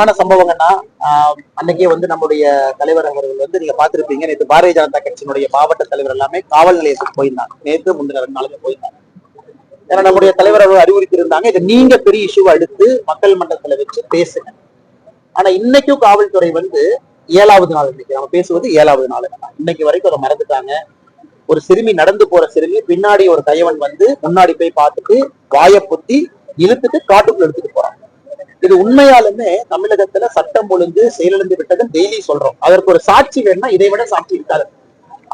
முக்கியமான சம்பவங்கள்னா ஆஹ், அன்னைக்கே வந்து நம்முடைய தலைவர் அவர்கள் வந்து நீங்க பாத்திருப்பீங்க நேற்று பாரதிய ஜனதா கட்சியினுடைய மாவட்ட தலைவர் எல்லாமே காவல் நிலையத்துக்கு போயிருந்தாங்க. நேற்று முந்தின ரெண்டு நாளுக்கு போயிருந்தாங்க. ஏன்னா நம்முடைய தலைவர் அவர்கள் அறிவுறுத்தியிருந்தாங்க. இதை நீங்க பெரிய இஷ்யூவா எடுத்து மக்கள் மன்றத்துல வச்சு பேசுங்க. ஆனா இன்னைக்கும் காவல்துறை வந்து ஏழாவது நாள் இன்னைக்கு நம்ம பேசுவது ஏழாவது நாள். இன்னைக்கு வரைக்கும் அதை மறந்துட்டாங்க. ஒரு சிறுமி நடந்து போற சிறுமி பின்னாடி ஒரு கையவன் வந்து முன்னாடி போய் பார்த்துட்டு வாய பொத்தி இழுத்துட்டு காட்டுக்குள்ள எடுத்துட்டு போறான் இது உண்மையாலுமே தமிழகத்துல சட்டம் ஒழுங்கு செயலிழந்து விட்டதுன்னு டெய்லி சொல்றோம். அதற்கு ஒரு சாட்சி வேணும்னா இதை விட சாட்சி இருக்காது.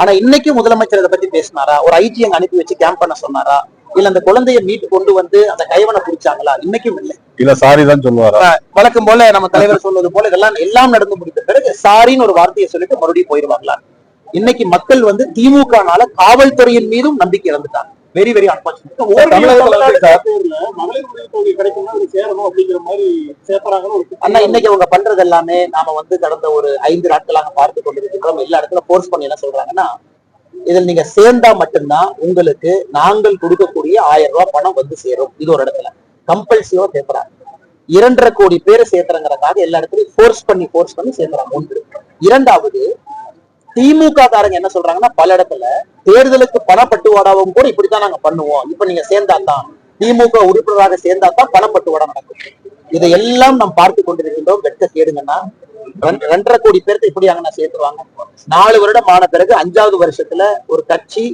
ஆனா இன்னைக்கு முதலமைச்சர் இதை பத்தி பேசினாரா? ஒரு அங்க அனுப்பி வச்சு கேம்ப் பண்ண சொன்னாரா? இல்ல அந்த குழந்தைய மீட்டு கொண்டு வந்து அந்த கைவனை பிடிச்சாங்களா? இன்னைக்கும் இல்லை. இல்ல சாரி தான் சொல்லுவாரா? வழக்கம் போல நம்ம தலைவர் சொல்வது போல இதெல்லாம் எல்லாம் நடந்து முடிந்த பிறகு சாரின்னு ஒரு வார்த்தையை சொல்லிட்டு மறுபடியும் போயிருவாங்களா? இன்னைக்கு மக்கள் வந்து திமுகனால காவல்துறையின் மீதும் நம்பிக்கை இழந்துட்டாங்க. வெரி வெரி அண்ணா இன்னைக்கு அவங்க பண்றது எல்லாமே நாம வந்து கடந்த ஒரு ஐந்து நாட்களாக பார்த்து கொண்டிருக்கிறோம் எல்லா இடத்துல போர்ஸ் பண்ணி என்ன சொல்றாங்கன்னா இதில் நீங்க சேர்ந்தா மட்டும்தான் உங்களுக்கு நாங்கள் கொடுக்கக்கூடிய ஆயிரம் ரூபாய் பணம் வந்து சேரும். இது ஒரு இடத்துல. கம்பல்சிவா சேர்த்துறாங்க இரண்டரை கோடி பேரை சேர்த்துறங்கிறதுக்காக எல்லா இடத்துலயும் ஃபோர்ஸ் பண்ணி ஃபோர்ஸ் பண்ணி சேர்த்துறாங்க. ஒன்று. இரண்டாவது திமுக காரங்க என்ன சொல்றாங்கன்னா பல இடத்துல தேர்தலுக்கு பணப்பட்டுவாடாவும் கூட இப்படித்தான் நாங்க பண்ணுவோம். இப்ப நீங்க சேர்ந்தா தான் திமுக உறுப்பினராக சேர்ந்தா தான் பணப்பட்டுவாடா நடக்கும். இதையெல்லாம் நாம் பார்த்து கொண்டிருக்கின்றோம். வெட்க கேடுங்கன்னா ரெண்டரை கோடி பேருக்கு இப்படி அங்க சேர்த்துருவாங்க. நாலு வருடம் ஆன பிறகு அஞ்சாவது வருஷத்துல ஒரு கட்சி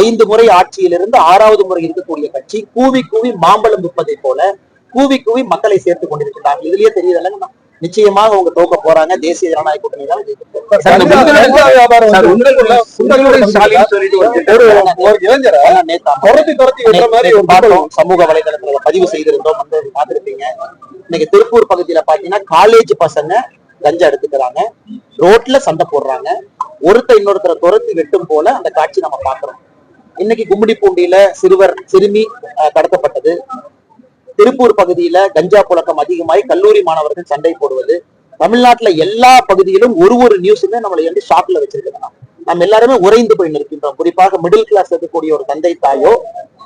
ஐந்து முறை ஆட்சியிலிருந்து ஆறாவது முறை இருக்கக்கூடிய கட்சி கூவி கூவி மாம்பழம் விற்பதை போல கூவி கூவி மக்களை சேர்த்து கொண்டிருக்கிறார்கள் இதுலயே தெரியுதுல்லங்க நிச்சயமாக அவங்க தோக்க போறாங்க. தேசிய ஜனநாயக கூட்டணி தான் சமூக வலைதளத்துல பதிவு செய்திருந்தோம். பார்த்திருப்பீங்க. இன்னைக்கு திருப்பூர் பகுதியில பாத்தீங்கன்னா காலேஜ் பசங்க கஞ்சா எடுத்துக்கிறாங்க. ரோட்ல சண்டை போடுறாங்க. ஒருத்தர் இன்னொருத்தரை துரத்தி வெட்டும் போல அந்த காட்சி நம்ம பாக்குறோம் இன்னைக்கு கும்மிடிப்பூண்டியில சிறுவர் சிறுமி கடத்தப்பட்டது. திருப்பூர் பகுதியில கஞ்சா புழக்கம் அதிகமாகி கல்லூரி மாணவர்கள் சண்டை போடுவது. தமிழ்நாட்டுல எல்லா பகுதியிலும் ஒரு ஒரு நியூஸுமே நம்மளை வந்து ஷாக்ல வச்சிருக்கிறாங்க நம்ம எல்லாருமே உறைந்து போய் நிற்கின்றோம். குறிப்பாக மிடில் கிளாஸ் இருக்கக்கூடிய ஒரு தந்தை தாயோ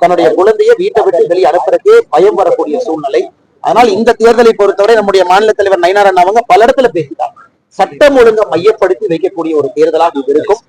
தன்னுடைய குழந்தையை வீட்டை விட்டு வெளியே அனுப்புறதே பயம் வரக்கூடிய சூழ்நிலை. அதனால் இந்த தேர்தலை பொறுத்தவரை நம்முடைய மாநில தலைவர் நயனாரன் அவங்க பல இடத்துல பேசிட்டாங்க. சட்டம் ஒழுங்கை மையப்படுத்தி வைக்கக்கூடிய ஒரு தேர்தலாக இது இருக்கும்.